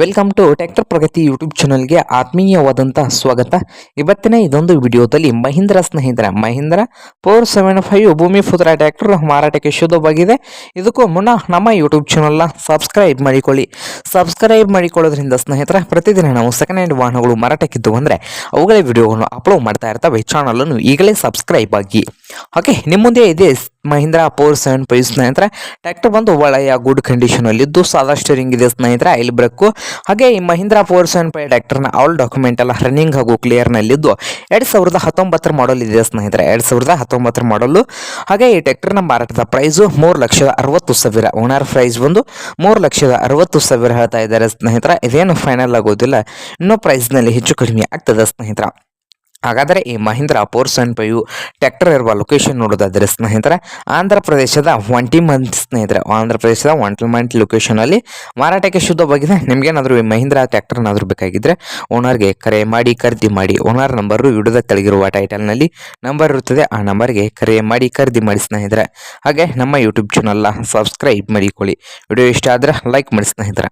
Welcome to tractor Pragati YouTube ಚಾನಲ್ಗೆ ಆತ್ಮೀಯವಾದಂಥ ಸ್ವಾಗತ. ಇವತ್ತಿನ ಇದೊಂದು ವಿಡಿಯೋದಲ್ಲಿ ಮಹೀಂದ್ರ ಸ್ನೇಹಿತರ, ಮಹೀಂದ್ರ ಫೋರ್ ಸೆವೆನ್ ಫೈವ್ ಭೂಮಿ ಪುತ್ರ ಟ್ರ್ಯಾಕ್ಟರ್ ಮಾರಾಟಕ್ಕೆ ಶುದ್ಧವಾಗಿದೆ ಇದಕ್ಕೂ ಮುನ್ನ ನಮ್ಮ ಯೂಟ್ಯೂಬ್ ಚಾನಲ್ನ ಸಬ್ಸ್ಕ್ರೈಬ್ ಮಾಡಿಕೊಳ್ಳಿ. ಸಬ್ಸ್ಕ್ರೈಬ್ ಮಾಡಿಕೊಳ್ಳೋದ್ರಿಂದ ಸ್ನೇಹಿತರ, ಪ್ರತಿದಿನ ನಾವು ಸೆಕೆಂಡ್ ಹ್ಯಾಂಡ್ ವಾಹನಗಳು ಮಾರಾಟಕ್ಕಿದ್ದು ಅಂದರೆ ಅವುಗಳ ವಿಡಿಯೋಗಳನ್ನು ಅಪ್ಲೋಡ್ ಮಾಡ್ತಾ ಇರ್ತವೆ. ಚಾನಲನ್ನು ಈಗಲೇ ಸಬ್ಸ್ಕ್ರೈಬ್ ಆಗಿ. ಓಕೆ ನಿಮ್ಮ ಮುಂದೆ ಇದೆ ಮಹೀಂದ್ರ ಫೋರ್ ಸೆವೆನ್ ಫೈವ್ ಸ್ನೇಹಿತರೆ. ಟ್ರ್ಯಾಕ್ಟರ್ ಬಂದು ಒಳ್ಳೆಯ ಗುಡ್ ಕಂಡೀಷನ್ ಅಲ್ಲಿದ್ದು ಸಾದಾ ಸ್ಟೇರಿಂಗ್ ಇದೆ ಸ್ನೇಹಿತರೆ ಐಲ್ ಬ್ರೇಕು ಹಾಗೆ ಈ ಮಹೀಂದ್ರ ಫೋರ್ ಸೆವೆನ್ ಫೈವ್ ಟ್ರ್ಯಾಕ್ಟರ್ನ ಆಲ್ ಡಾಕ್ಯುಮೆಂಟ್ ಎಲ್ಲ ರನ್ನಿಂಗ್ ಹಾಗೂ ಕ್ಲಿಯರ್ನಲ್ಲಿದ್ದು ಎರಡು ಸಾವಿರದ ಹತ್ತೊಂಬತ್ತರ ಮಾಡಲ್ ಇದೆ ಸ್ನೇಹಿತರೆ, ಎರಡು ಸಾವಿರದ ಹತ್ತೊಂಬತ್ತರ ಮಾಡಲು ಹಾಗೆ ಈ ಟ್ರ್ಯಾಕ್ಟರ್ನ ಮಾರಾಟದ ಪ್ರೈಸು ಮೂರು ಲಕ್ಷದ ಅರವತ್ತು ಸಾವಿರ. ಓನರ್ ಪ್ರೈಸ್ ಬಂದು ಮೂರು ಲಕ್ಷದ ಅರವತ್ತು ಸಾವಿರ ಹೇಳ್ತಾ ಇದ್ದಾರೆ ಸ್ನೇಹಿತರೆ. ಇದೇನು ಫೈನಲ್ ಆಗೋದಿಲ್ಲ. ಇನ್ನೂ ಪ್ರೈಸ್ನಲ್ಲಿ ಹೆಚ್ಚು ಕಡಿಮೆ ಆಗ್ತದೆ ಸ್ನೇಹಿತರ. ಹಾಗಾದರೆ ಈ Mahindra four seven five tractor ಇರುವ ಲೊಕೇಶನ್ ನೋಡೋದಾದರೆ ಸ್ನೇಹಿತರೆ, ಆಂಧ್ರ ಪ್ರದೇಶದ ಒಂಟಿ ಮಂತ್ ಸ್ನೇಹಿತರೆ, ಆಂಧ್ರ ಪ್ರದೇಶದ ಮಂಟ್ ಲೊಕೇಶನಲ್ಲಿ ಮಾರಾಟಕ್ಕೆ ಶುದ್ಧವಾಗಿದೆ. ನಿಮಗೇನಾದರೂ ಈ ಮಹೀಂದ್ರ ಟ್ರ್ಯಾಕ್ಟರ್ನಾದರೂ ಬೇಕಾಗಿದ್ದರೆ ಓನರ್ಗೆ ಕರೆ ಮಾಡಿ, ಖರೀದಿ ಮಾಡಿ ಓನರ್ ನಂಬರು ವಿಡಿಯೋದ ಕೆಳಗಿರುವ ಟೈಟಲ್ನಲ್ಲಿ ನಂಬರ್ ಇರುತ್ತದೆ. ಆ ನಂಬರ್ಗೆ ಕರೆ ಮಾಡಿ, ಖರೀದಿ ಮಾಡಿ ಸ್ನೇಹಿತರೆ. ಹಾಗೆ ನಮ್ಮ ಯೂಟ್ಯೂಬ್ ಚಾನಲ್ನ ಸಬ್ಸ್ಕ್ರೈಬ್ ಮಾಡಿಕೊಳ್ಳಿ. ವಿಡಿಯೋ ಇಷ್ಟ ಆದರೆ ಲೈಕ್ ಮಾಡಿ ಸ್ನೇಹಿತರೆ.